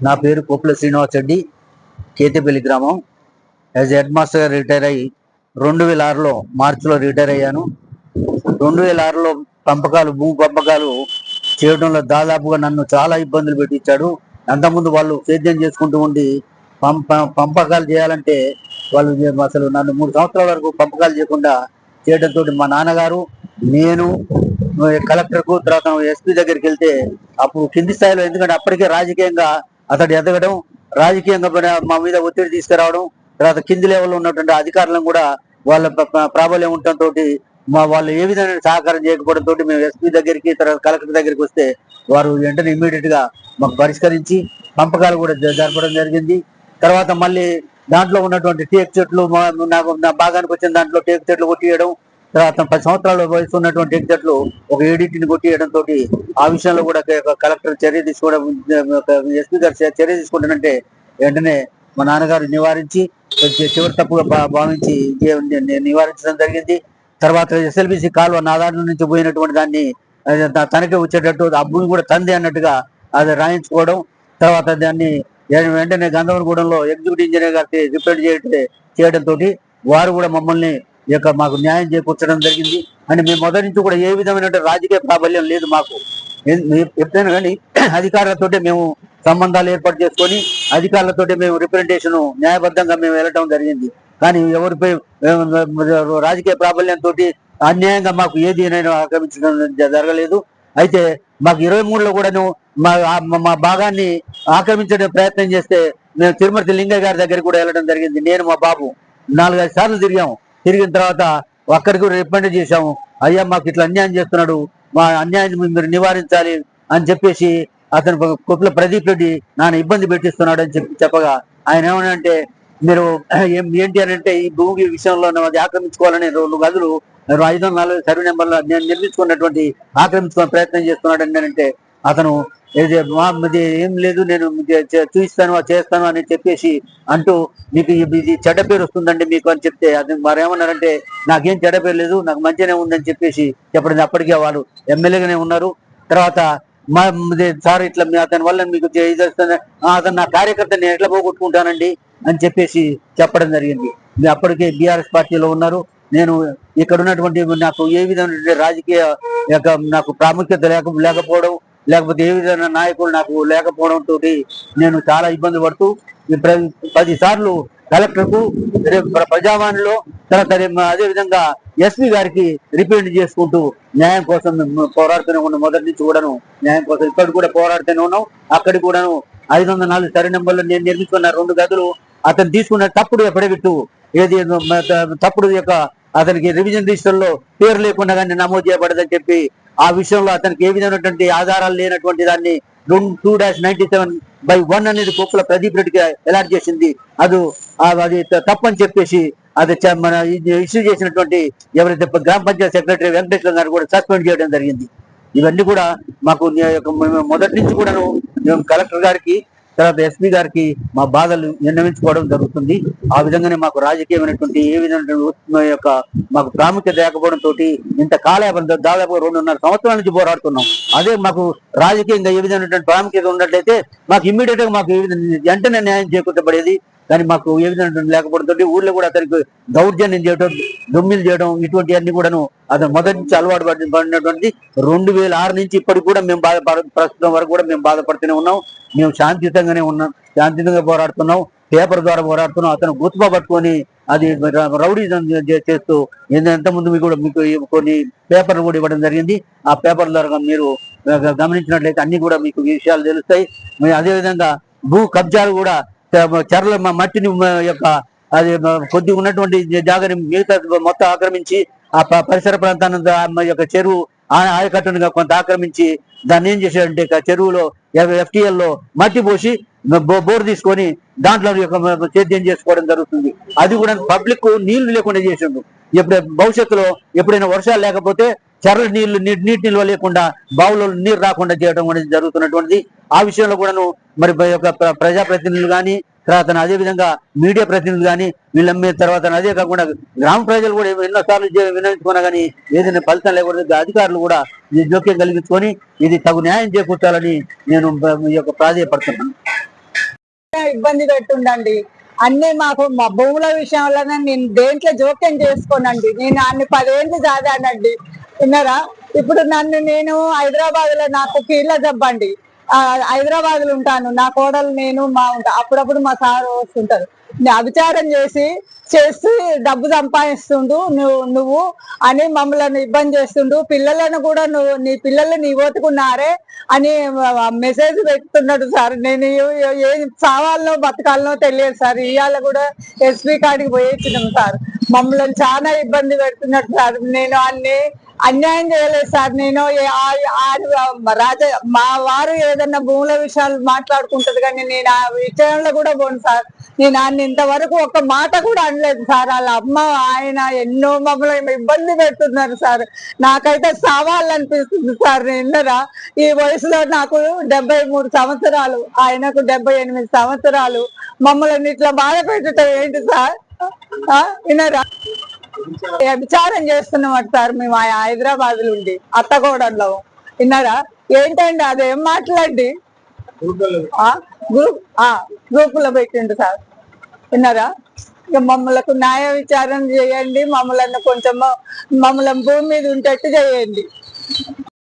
నా పేరు కోపుల శ్రీనివాస్ రెడ్డి కేతేపల్లి గ్రామం. యాజ్ హెడ్ మాస్టర్ రిటైర్ అయ్యి రెండు వేల ఆరులో మార్చిలో రిటైర్ అయ్యాను. రెండు వేల ఆరులో పంపకాలు భూ పంపకాలు చేయడంలో దాదాపుగా నన్ను చాలా ఇబ్బందులు పెట్టించాడు. అంతకుముందు వాళ్ళు సేద్యం చేసుకుంటూ ఉండి పంప పంపకాలు చేయాలంటే వాళ్ళు అసలు నన్ను మూడు సంవత్సరాల వరకు పంపకాలు చేయకుండా చేయడంతో మా నాన్నగారు నేను కలెక్టర్కు తర్వాత ఎస్పీ దగ్గరికి వెళ్తే అప్పుడు కింది స్థాయిలో ఎందుకంటే అప్పటికే రాజకీయంగా అతడు ఎదగడం రాజకీయంగా మా మీద ఒత్తిడి తీసుకురావడం తర్వాత కింది లెవెల్లో ఉన్నటువంటి అధికారులను కూడా వాళ్ళ ప్రాబల్యం ఉండటంతో మా వాళ్ళు ఏ విధమైన సహకారం చేయకపోవడం తోటి మేము ఎస్పీ దగ్గరికి తర్వాత కలెక్టర్ దగ్గరికి వస్తే వారు వెంటనే ఇమీడియట్గా మాకు పరిష్కరించి పంపకాలు కూడా జరపడం జరిగింది. తర్వాత మళ్ళీ దాంట్లో ఉన్నటువంటి టేక్ చెట్లు మా- నాకు నా భాగానికి వచ్చిన దాంట్లో టేక్ చెట్లు కొట్టియడం తర్వాత పది సంవత్సరాల వయసు ఉన్నటువంటి టేక్ ఒక ఏడిటిని కొట్టియడంతో ఆ విషయంలో కూడా కలెక్టర్ చర్య తీసుకోవడం ఎస్పీ గారు చర్య తీసుకుంటానంటే వెంటనే మా నాన్నగారు నివారించి చివరి తప్పుగా భావించి నివారించడం జరిగింది. తర్వాత ఎస్ఎల్బిసి కాలువ నా నుంచి పోయినటువంటి దాన్ని తనకి తనకే వచ్చేటట్టు ఆ భూమి కూడా తంది అన్నట్టుగా అది రాయించుకోవడం తర్వాత దాన్ని వెంటనే గంధవరగూడెంలో ఎగ్జిక్యూటివ్ ఇంజనీర్ గారికి రిపేర్ చేయడం వారు కూడా మమ్మల్ని ఈ యొక్క మాకు న్యాయం చేకూర్చడం జరిగింది. అని మేము మొదటి నుంచి కూడా ఏ విధమైన రాజకీయ ప్రాబల్యం లేదు మాకు. ఎప్పుడైనా కానీ అధికారులతోటే మేము సంబంధాలు ఏర్పాటు చేసుకొని అధికారులతోటి మేము రిప్రజెంటేషన్ న్యాయబద్ధంగా మేము వెళ్ళటం జరిగింది. కానీ ఎవరిపై రాజకీయ ప్రాబల్యంతో అన్యాయంగా మాకు ఏది నేను ఆక్రమించడం జరగలేదు. అయితే మాకు ఇరవై మూడులో కూడాను మా మా- మా భాగాన్ని ఆక్రమించడం ప్రయత్నం చేస్తే మేము తిరుమతి లింగయ్య గారి దగ్గరికి కూడా వెళ్ళడం జరిగింది. నేను మా బాబు నాలుగైదు సార్లు తిరిగాము తిరిగిన తర్వాత ఒక్కరికి రికమెండ్ చేశాము. అయ్యా మాకు ఇట్లా అన్యాయం చేస్తున్నాడు. మా అన్యాయం మీరు నివారించాలి అని చెప్పేసి అతను కొప్పుల ప్రదీప్ రెడ్డి నాన్న ఇబ్బంది పెట్టిస్తున్నాడు అని చెప్పి చెప్పగా ఆయన ఏమనంటే మీరు ఏం ఏంటి అని అంటే ఈ భూమి విషయంలో అది ఆక్రమించుకోవాలని రెండు గదులు ఐదు వందల నలభై సర్వే నెంబర్లో నేను నిర్మించుకున్నటువంటి ఆక్రమించుకునే ప్రయత్నం చేస్తున్నాడు అని అంటే అతను ఏది మా ఇది ఏం లేదు నేను చే- చూపిస్తాను చేస్తాను అని చెప్పేసి అంటూ మీకు ఇది చెడ్డ పేరు వస్తుందండి మీకు అని చెప్తే అది మరి ఏమన్నారంటే నాకేం చెడ్డ పేరు లేదు నాకు మంచిగానే ఉందని చెప్పేసి చెప్పడం అప్పటికే వాళ్ళు ఎమ్మెల్యేగానే ఉన్నారు. తర్వాత మా సార్ ఇట్లా మీ అతని వల్ల మీకు ఇది అతను నా కార్యకర్త నేను ఎట్లా పోగొట్టుకుంటానండి అని చెప్పేసి చెప్పడం జరిగింది. మీరు అప్పటికే బీఆర్ఎస్ పార్టీలో ఉన్నారు. నేను ఇక్కడ ఉన్నటువంటి నాకు ఏ విధమైన రాజకీయ యొక్క నాకు ప్రాముఖ్యత లేక లేకపోవడం లేకపోతే ఏ విధమైన నాయకులు నాకు లేకపోవడం తోటి నేను చాలా ఇబ్బంది పడుతూ పదిసార్లు పది సార్లు కలెక్టర్కు ప్రజావాణిలో తర్వాత అదే విధంగా ఎస్పీ గారికి రిపీట్ చేసుకుంటూ న్యాయం కోసం పోరాడుతూనే ఉన్నాం. మొదటి నుంచి కూడాను న్యాయం కోసం ఇక్కడ కూడా పోరాడుతూనే ఉన్నాం. అక్కడికి కూడాను ఐదు వందల నాలుగు సరే నెంబర్లో నేను నిర్మించుకున్న రెండు గదులు అతను తీసుకున్న తప్పుడు ఎఫిడవిట్ ఏది తప్పుడు యొక్క అతనికి రివిజన్ రిజిస్టర్లో పేరు లేకుండా కానీ నమోదు చేయబడదని చెప్పి ఆ విషయంలో అతనికి ఏ విధమైనటువంటి ఆధారాలు లేనటువంటి దాన్ని two dash ninety seven by one అనేది కోప్పుల ప్రదీప్ రెడ్డికి ఎలాట్ చేసింది. అది అది తప్పని చెప్పేసి అది మన ఇష్యూ చేసినటువంటి ఎవరైతే గ్రామ పంచాయతీ సెక్రటరీ వెంకటేశ్వర గారు కూడా సస్పెండ్ చేయడం జరిగింది. ఇవన్నీ కూడా మాకు యొక్క మొదటి నుంచి కూడాను మేము కలెక్టర్ గారికి తర్వాత ఎస్పీ గారికి మా బాధలు నిర్ణయించుకోవడం జరుగుతుంది. ఆ విధంగానే మాకు రాజకీయమైనటువంటి ఏ విధమైన యొక్క మాకు ప్రాముఖ్యత లేకపోవడం తోటి ఇంత కాలయాపన దాదాపు రెండున్నర సంవత్సరాల నుంచి పోరాడుతున్నాం. అదే మాకు రాజకీయంగా ఏ విధమైనటువంటి ప్రాముఖ్యత ఉన్నట్లయితే మాకు ఇమ్మీడియట్గా మాకు వెంటనే న్యాయం చేకూర్చబడేది. కానీ మాకు ఏ విధమైనటువంటి లేకపోవడం ఊళ్ళో కూడా అతనికి దౌర్జన్యం చేయడం దొమ్మిలు చేయడం ఇటువంటి అన్ని కూడాను అతను మొదటి నుంచి అలవాటు పడినటువంటి రెండు వేల ఆరు నుంచి ఇప్పటికి కూడా మేము బాధపడ ప్రస్తుతం వరకు కూడా మేము బాధపడుతూనే ఉన్నాం. మేము శాంతియుతంగానే ఉన్నాం శాంతియుతంగా పోరాడుతున్నాం పేపర్ ద్వారా పోరాడుతున్నాం. అతను గుర్తుప పట్టుకొని అది రౌడీ చేస్తూ ఎంత ముందు మీకు కూడా మీకు కొన్ని పేపర్లు కూడా ఇవ్వడం జరిగింది. ఆ పేపర్ ద్వారా మీరు గమనించినట్లయితే అన్ని కూడా మీకు విషయాలు తెలుస్తాయి. అదేవిధంగా అదే విధంగా భూ కబ్జాలు కూడా చెరల మట్టిని యొక్క అది కొద్ది కొద్దిగా ఉన్నటువంటి జాగని మిగతా మొత్తం ఆక్రమించి ఆ పరిసర ప్రాంతాన్ని యొక్క చెరువు ఆ- కొంత ఆక్రమించి దాన్ని ఏం చేశాడంటే చెరువులో ఎఫ్టిఎల్లో మట్టి పోసి బోర్ తీసుకొని దాంట్లో యొక్క సేద్యం చేసుకోవడం జరుగుతుంది. అది కూడా పబ్లిక్ నీళ్ళు లేకుండా చేసిండు. ఎప్పుడు భవిష్యత్తులో ఎప్పుడైనా వర్షాలు లేకపోతే చెరల నీళ్ళు నీటి నీటి నిల్వ లేకుండా బావులలో నీరు రాకుండా చేయడం అనేది జరుగుతున్నటువంటిది. ఆ విషయంలో కూడాను మరి యొక్క ప్ర- ప్రజాప్రతినిధులు కానీ తర్వాత అదే విధంగా మీడియా ప్రతినిధులు కానీ వీళ్ళమ్మే తర్వాత అదే కాకుండా గ్రామ ప్రజలు కూడా ఎన్నో సార్లు వినియోగించుకున్నా కానీ ఏదైనా ఫలితం లేకూడదు అధికారులు కూడా ఈ జోక్యం కలిగించుకొని ఇది తగు న్యాయం చేకూర్చాలని నేను ఈ యొక్క ప్రాధాయపడుతున్నాను. ఇబ్బంది పెట్టుండండి అన్ని మాకు మా భూముల విషయంలోనే నేను దేంట్లో జోక్యం చేసుకోనండి. నేను అన్ని పదేళ్ళు చదివానండి. విన్నారా ఇప్పుడు నన్ను నేను హైదరాబాద్లో నాకు కీళ్ళ జబ్బండి హైదరాబాద్లో ఉంటాను. నా కోడలు నేను మా ఉంటా. అప్పుడప్పుడు మా సార్ వస్తుంటారు. అభిచారం చేసి చేసి డబ్బు సంపాదిస్తుండు నువ్వు నువ్వు అని మమ్మల్ని ఇబ్బంది చేస్తుండు. పిల్లలను కూడా నువ్వు నీ పిల్లలు నీ ఓతుకున్నారే అని మెసేజ్ పెడుతున్నాడు సార్. నేను ఏ- ఏం చావాలనో బతకాలనో తెలియదు సార్. ఇవాళ కూడా ఎస్పీ కాడికి పోయించినాం సార్. మమ్మల్ని చాలా ఇబ్బంది పెడుతున్నాడు సార్. నేను అన్ని అన్యాయం చేయలేదు సార్. నేను ఆ- ఆ- రాజ మా వారు ఏదన్నా భూముల విషయాలు మాట్లాడుకుంటది కానీ నేను ఆ విషయంలో కూడా పోను సార్. నేను ఆయన ఇంతవరకు ఒక మాట కూడా అనలేదు సార్. వాళ్ళ అమ్మ ఆయన ఎన్నో మమ్మల్ని ఇబ్బంది పెడుతున్నారు సార్. నాకైతే సావాలనిపిస్తుంది సార్. నిన్నరా ఈ వయసులో నాకు డెబ్బై మూడు సంవత్సరాలు ఆయనకు డెబ్బై ఎనిమిది సంవత్సరాలు. మమ్మల్ని ఇట్లా బాధ పెట్టడం ఏంటి సార్? ఆ? వినరా విచారం చేస్తున్నాం సార్ మేము ఆ హైదరాబాద్ నుండి అత్తగూడలో విన్నారా? ఏంటండి అదేం? మాట్లాడి? గ్రూప్ గ్రూప్లో పెట్టిండు సార్. విన్నారా? ఇక మమ్మల్ని న్యాయ విచారణ చేయండి మమ్మల్ని కొంచెం మమ్మల్ని భూమి మీద ఉండేట్టు చేయండి.